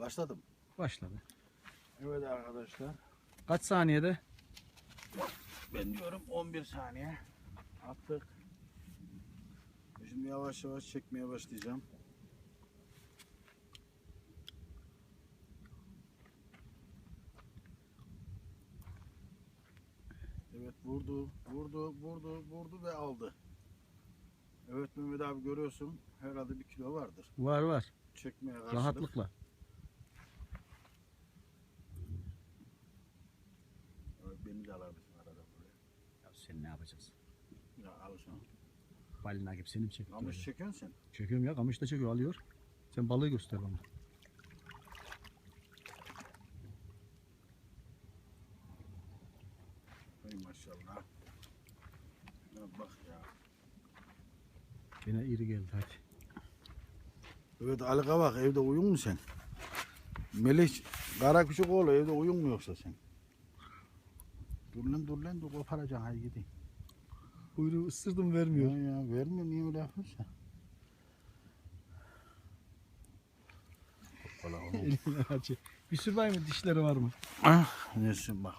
Başladım. Başladı. Evet arkadaşlar. Kaç saniyede? Ben diyorum 11 saniye. Attık. Şimdi yavaş yavaş çekmeye başlayacağım. Evet vurdu, vurdu, vurdu, vurdu ve aldı. Evet Mehmet abi görüyorsun herhalde bir kilo vardır. Var var. Çekmeye karşılık. Rahatlıkla. Beni de alabilirsin arada buraya. Ya sen ne yapacaksın? Ya al şunu. Balina gibi seni mi çekti? Kamış çekiyorsun sen. Çekiyorum ya kamış da çekiyor alıyor. Sen balığı göster bana. Hay maşallah. Ya bak ya. Yine iri geldi hadi. Evet Ali Kavak evde uyun mu sen? Melih Kara Küçük oğlu evde uyun mu yoksa sen? Dur lan dur lan dur koparacaksın hadi gidin. Kuyruğu ısırdım Ya, vermiyor. ya vermiyor niye öyle yapıyorsun? Eline acı. Bir sürü var mı dişleri var mı? ah, neyse bak.